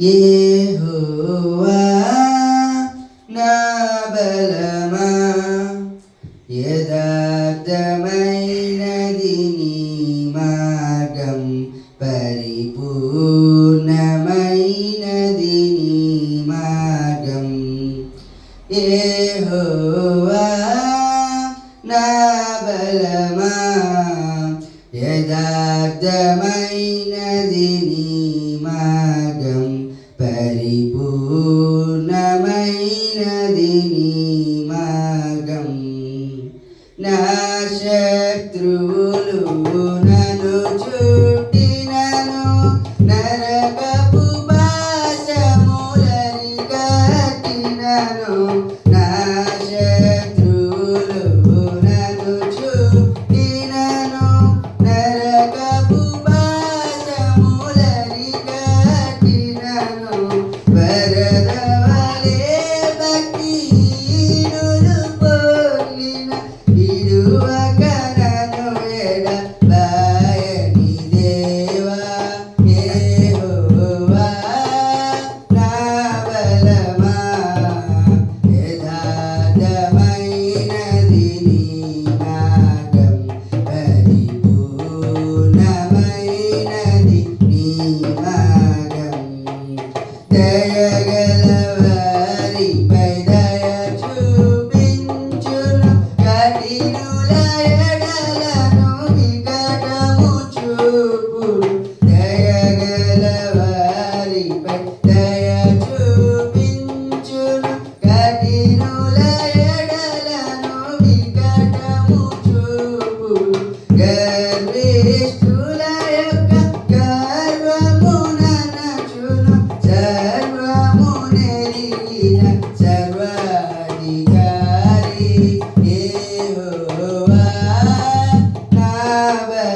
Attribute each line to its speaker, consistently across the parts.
Speaker 1: యెహోవా నా బలమా? యథార్థమైనది నీ మార్గం పరిపూర్ణమైనది నీ మార్గం. പരിണീമാകം നാ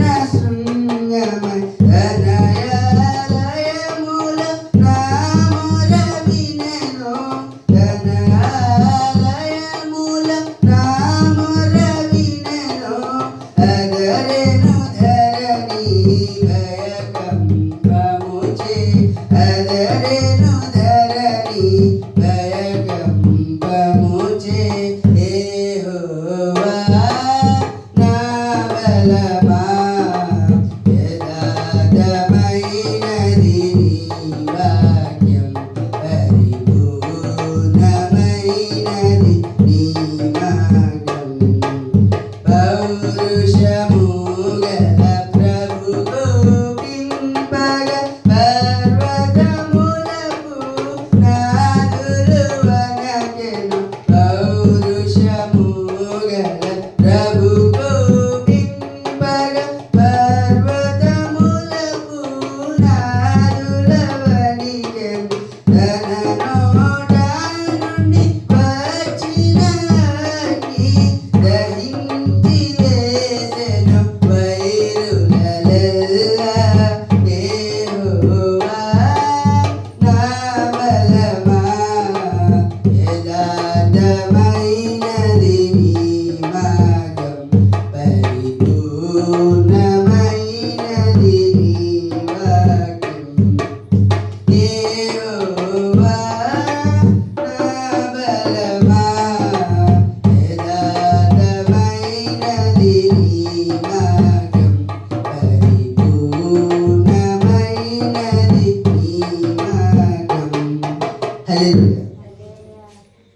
Speaker 1: abraço.